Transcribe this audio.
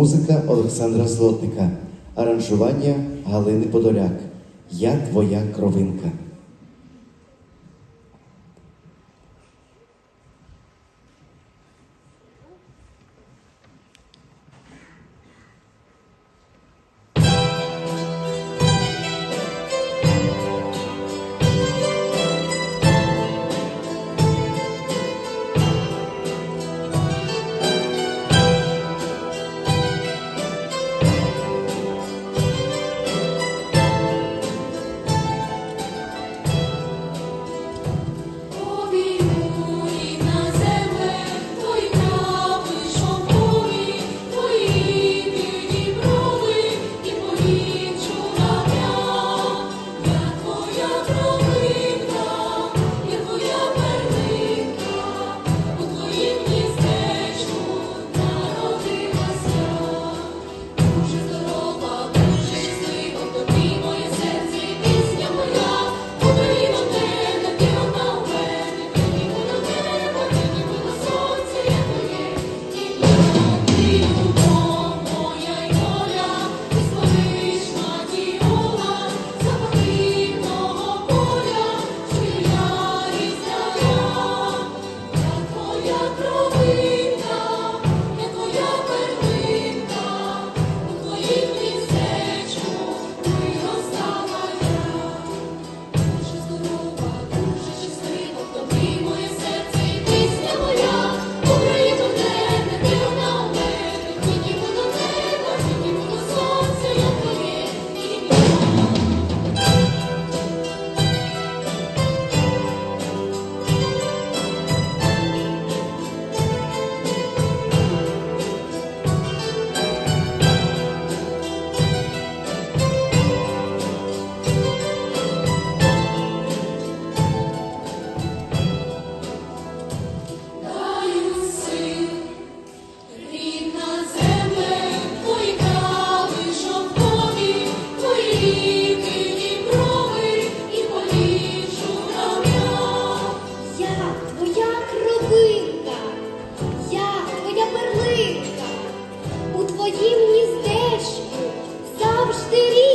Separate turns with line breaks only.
музика Олександра Злотника, аранжування Галини Подоляк. Я твоя кровинка.
through. aos teria